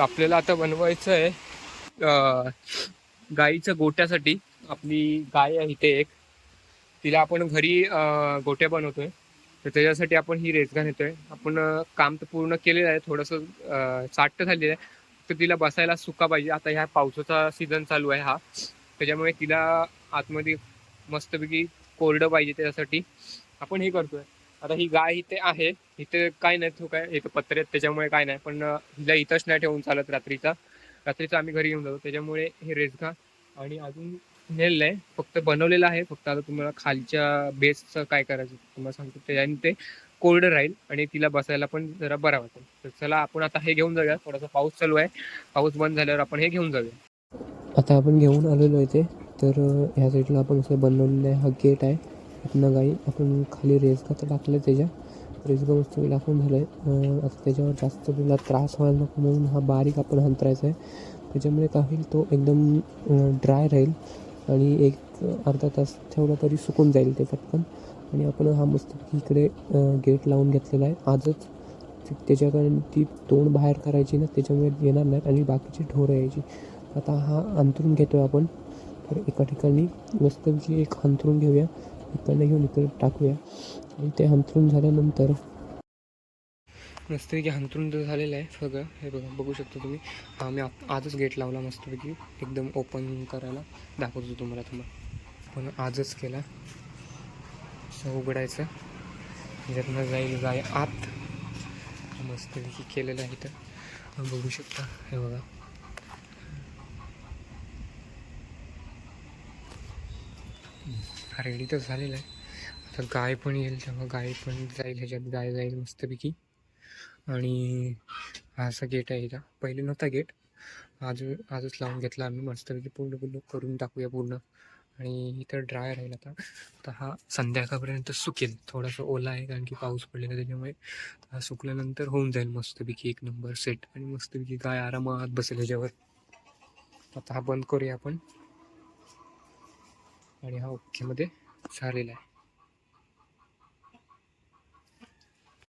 तर आपल्याला आता बनवायचं आहे गाईच्या गाईचं गोट्यासाठी. आपली गाय आहे इथे एक. तिला आपण घरी गोट्या बनवतोय. तर त्याच्यासाठी आपण ही रेसगान येतोय. आपण काम तर पूर्ण केलेलं आहे. थोडंसं साठ झालेलं आहे. तर तिला बसायला सुका पाहिजे. आता ह्या पावसाचा सीझन चालू आहे हा. त्याच्यामुळे तिला आतमध्ये मस्तपैकी कोरडं पाहिजे त्याच्यासाठी आपण हे करतोय. आता ही गाय इथे आहे. इथे काय नाही तो काय इथं पत्रे आहेत त्याच्यामुळे काय नाही. पण हिला इथंच नाही ठेवून चालत रात्रीचा. रात्रीचा आम्ही घरी येऊन जातो. त्याच्यामुळे हे रेसगा आणि अजून नेलेलं आहे फक्त बनवलेलं आहे. फक्त आता तुम्हाला खालच्या बेसचं काय करायचं तुम्हाला सांगतो. त्याच्याने ते कोल्ड राहील आणि तिला बसायला पण जरा बरा वाटेल. तर चला आपण आता हे घेऊन जाऊया. थोडासा पाऊस चालू आहे. पाऊस बंद झाल्यावर आपण हे घेऊन जाऊया. आता आपण घेऊन आलेलो आहे ते तर ह्या साईडला आपण असं बनवलेलं आहे. हा गेट आहे. इथनं गाई आपण खाली रेसगा तर टाकलं त्याच्या. रेसगा मस्त टाकून झालं आहे आता त्याच्यावर जास्त तुला त्रास व्हायला नको म्हणून हा बारीक आपण हंतरायचा आहे. त्याच्यामुळे काय होईल तो एकदम ड्राय राहील आणि एक अर्धा तास ठेवला तरी सुकून जाईल ते पटकन. आणि आपण हा मस्त इकडे गेट लावून घेतलेला आहे. आजच त्याच्याकडून त्याच्याकडे ती तोंड बाहेर करायची ना त्याच्यामुळे येणार नाही आणि बाकीची ढोरं यायची. आता हा अंतरून घेतो आहे आपण. तर एका ठिकाणी मस्तपैकी एक अंतरून घेऊया. इकडनं घेऊन इकडे टाकूया. आणि ते हंतरून झाल्यानंतर मस्तपैकी हंतरून तर झालेलं आहे सगळं हे बघा बघू शकता तुम्ही. हा मी आजच गेट लावला मस्तपैकी. एकदम ओपन करायला दाखवतो तुम्हाला तुम्हाला पण आजच केला. असं उघडायचं. ज्यातनं जाईल गाय आत. मस्तपैकी केलेलं आहे तर बघू शकता. हे बघा. हा रेडी तर झालेला आहे. आता गाय पण येईल तेव्हा गाय पण जाईल ह्याच्यात गाय जाईल मस्तपैकी. आणि हा असा गेट आहे का पहिले नव्हता गेट आज आजच लावून घेतला आम्ही. मस्तपैकी पूर्ण पूर्ण करून टाकूया पूर्ण. आणि इथं ड्राय राहील आता. तर हा संध्याकाळपर्यंत सुकेल. थोडासा ओला आहे कारण की पाऊस पडलेला त्याच्यामुळे हा सुकल्यानंतर होऊन जाईल मस्तपैकी एक नंबर सेट आणि मस्तपैकी गाय आरामात बसेल ह्याच्यावर. आता हा बंद करूया आपण. आणि हा ओकेमध्ये झालेला आहे.